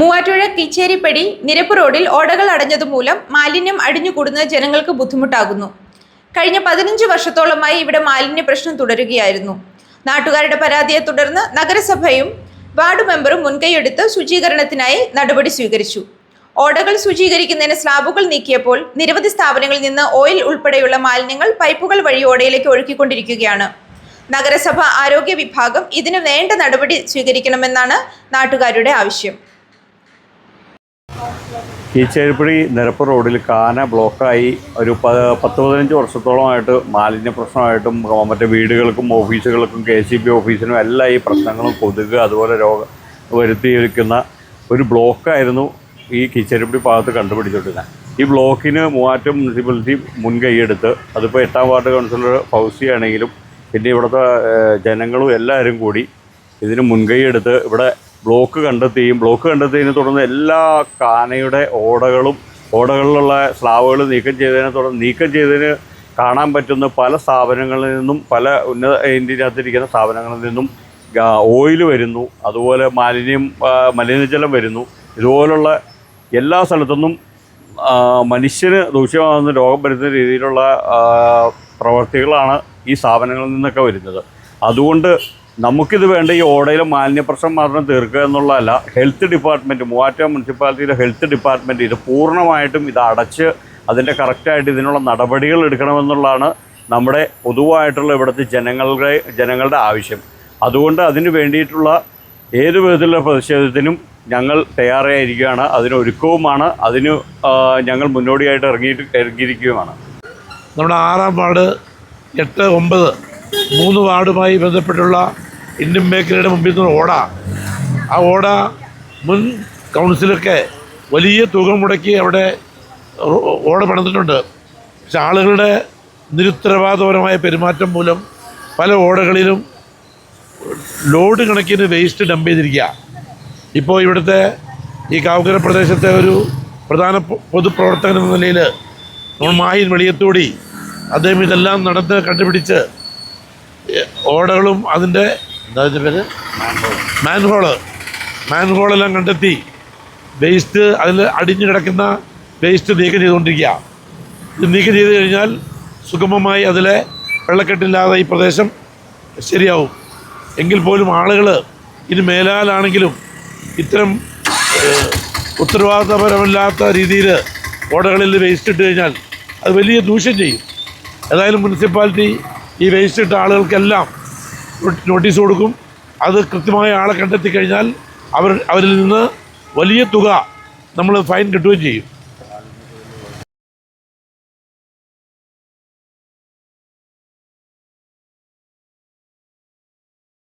മൂവാറ്റുപുഴ കിച്ചേരിപ്പടി നിരപ്പ് റോഡിൽ ഓടകൾ അടഞ്ഞതുമൂലം മാലിന്യം അടിഞ്ഞുകൂടുന്നത് ജനങ്ങൾക്ക് ബുദ്ധിമുട്ടാകുന്നു. കഴിഞ്ഞ പതിനഞ്ച് വർഷത്തോളമായി ഇവിടെ മാലിന്യ പ്രശ്നം തുടരുകയായിരുന്നു. നാട്ടുകാരുടെ പരാതിയെ തുടർന്ന് നഗരസഭയും വാർഡ് മെമ്പറും മുൻകൈയെടുത്ത് ശുചീകരണത്തിനായി നടപടി സ്വീകരിച്ചു. ഓടകൾ ശുചീകരിക്കുന്നതിന് സ്ലാബുകൾ നീക്കിയപ്പോൾ നിരവധി സ്ഥാപനങ്ങളിൽ നിന്ന് ഓയിൽ ഉൾപ്പെടെയുള്ള മാലിന്യങ്ങൾ പൈപ്പുകൾ വഴി ഓടയിലേക്ക് ഒഴുക്കിക്കൊണ്ടിരിക്കുകയാണ്. നഗരസഭ ആരോഗ്യ വിഭാഗം ഇതിന് വേണ്ട നടപടി സ്വീകരിക്കണമെന്നാണ് നാട്ടുകാരുടെ ആവശ്യം. കീച്ചേരിപ്പടി നിരപ്പ് റോഡിൽ കാന ബ്ലോക്കായി ഒരു പ പത്ത് പതിനഞ്ച് വർഷത്തോളമായിട്ട് മാലിന്യ പ്രശ്നമായിട്ടും മറ്റേ വീടുകൾക്കും ഓഫീസുകൾക്കും കെ സി ബി ഓഫീസിനും എല്ലാം ഈ പ്രശ്നങ്ങളും കൊതുക് അതുപോലെ രോഗ വരുത്തിയിരിക്കുന്ന ഒരു ബ്ലോക്കായിരുന്നു ഈ കീച്ചേരിപ്പടി ഭാഗത്ത് കണ്ടുപിടിച്ചിട്ടുള്ളത് ഈ ബ്ലോക്കിന് മൂവാറ്റും മുനിസിപ്പാലിറ്റി മുൻകൈയെടുത്ത് അതിപ്പോൾ എട്ടാം വാർഡ് കൗൺസിലർ ഫൗസി ആണെങ്കിലും പിന്നെ ഇവിടുത്തെ ജനങ്ങളും എല്ലാവരും കൂടി ഇതിന് മുൻകൈയെടുത്ത് ഇവിടെ ബ്ലോക്ക് കണ്ടെത്തുകയും ബ്ലോക്ക് കണ്ടെത്തിയതിനെ തുടർന്ന് എല്ലാ കാനയുടെ ഓടകളും ഓടകളിലുള്ള സ്ലാബുകൾ നീക്കം ചെയ്തതിനെ തുടർന്ന് നീക്കം ചെയ്തതിന് കാണാൻ പറ്റുന്ന പല സ്ഥാപനങ്ങളിൽ നിന്നും പല ഉന്നത ഇന്ത്യയിനകത്തിരിക്കുന്ന സ്ഥാപനങ്ങളിൽ നിന്നും ഓയിൽ വരുന്നു അതുപോലെ മാലിന്യം മലിനജലം വരുന്നു. ഇതുപോലുള്ള എല്ലാ സ്ഥലത്തുനിന്നും മനുഷ്യന് ദൂഷ്യമാകുന്ന രോഗം വരുന്ന രീതിയിലുള്ള പ്രവർത്തികളാണ് ഈ സ്ഥാപനങ്ങളിൽ നിന്നൊക്കെ വരുന്നത്. അതുകൊണ്ട് നമുക്കിത് വേണ്ട ഈ ഓടയിലെ മാലിന്യ പ്രശ്നം മാത്രം തീർക്കുക എന്നുള്ളതല്ല ഹെൽത്ത് ഡിപ്പാർട്ട്മെന്റ് മൂവാറ്റ മുനിസിപ്പാലിറ്റിയിലെ ഹെൽത്ത് ഡിപ്പാർട്ട്മെന്റ് ഇത് പൂർണമായിട്ടും ഇത് അടച്ച് അതിന്റെ കറക്റ്റായിട്ട് ഇതിനുള്ള നടപടികൾ എടുക്കണമെന്നുള്ളതാണ് നമ്മുടെ പൊതുവായിട്ടുള്ള ഇവിടുത്തെ ജനങ്ങളുടെ ജനങ്ങളുടെ ആവശ്യം. അതുകൊണ്ട് അതിന് വേണ്ടിയിട്ടുള്ള ഏത് വിധത്തിലുള്ള പ്രതിഷേധത്തിനും ഞങ്ങൾ തയ്യാറായിരിക്കുകയാണ്. അതിന് ഒരുക്കവുമാണ്. അതിന് ഞങ്ങൾ മുന്നോടിയായിട്ട് ഇറങ്ങിയിട്ട് ഇറങ്ങിയിരിക്കുകയുമാണ്. നമ്മുടെ ആറാം വാർഡ് എട്ട് ഒമ്പത് മൂന്ന് വാർഡുമായി ബന്ധപ്പെട്ടുള്ള ഇന്ത്യൻ ബേക്കറിയുടെ മുമ്പിൽ നിന്ന് ഓട. ആ ഓട മുൻ കൗൺസിലൊക്കെ വലിയ തുക മുടക്കി അവിടെ ഓട പണിതിട്ടുണ്ട്. പക്ഷെ ആളുകളുടെ നിരുത്തരവാദപരമായ പെരുമാറ്റം മൂലം പല ഓടകളിലും ലോഡ് കണക്കിന് വേസ്റ്റ് ഡംപ് ചെയ്തിരിക്കുക. ഇപ്പോൾ ഇവിടുത്തെ ഈ കാവുകര പ്രദേശത്തെ ഒരു പ്രധാന പൊതുപ്രവർത്തകൻ എന്ന നിലയിൽ മാഹിൻ വെളിയത്തോടി അദ്ദേഹം ഇതെല്ലാം നടന്ന് കണ്ടുപിടിച്ച് ഓടകളും അതിന്റെ എന്താ പേര്? മാൻഹോൾ മാൻഹോളെല്ലാം കണ്ടെത്തി. വേസ്റ്റ് അതിൽ അടിഞ്ഞു കിടക്കുന്ന വേസ്റ്റ് നീക്കം ചെയ്തുകൊണ്ടിരിക്കുക. ഇത് നീക്കം ചെയ്ത് കഴിഞ്ഞാൽ സുഗമമായി അതിലെ വെള്ളക്കെട്ടില്ലാതെ ഈ പ്രദേശം ശരിയാവും. എങ്കിൽ പോലും ആളുകൾ ഇനി മേലാലാണെങ്കിലും ഇത്തരം ഉത്തരവാദിത്തപരമല്ലാത്ത രീതിയിൽ ഓടകളിൽ വേസ്റ്റ് ഇട്ട് കഴിഞ്ഞാൽ അത് വലിയ ദൂഷ്യം ചെയ്യും. ഏതായാലും മുനിസിപ്പാലിറ്റി ഈ വേസ്റ്റ് ഇട്ട ആളുകൾക്കെല്ലാം നോട്ടീസ് കൊടുക്കും. അത് കൃത്യമായ ആളെ കണ്ടെത്തി കഴിഞ്ഞാൽ അവർ അവരിൽ നിന്ന് വലിയ തുക നമ്മൾ ഫൈൻ കിട്ടുകയും ചെയ്യും.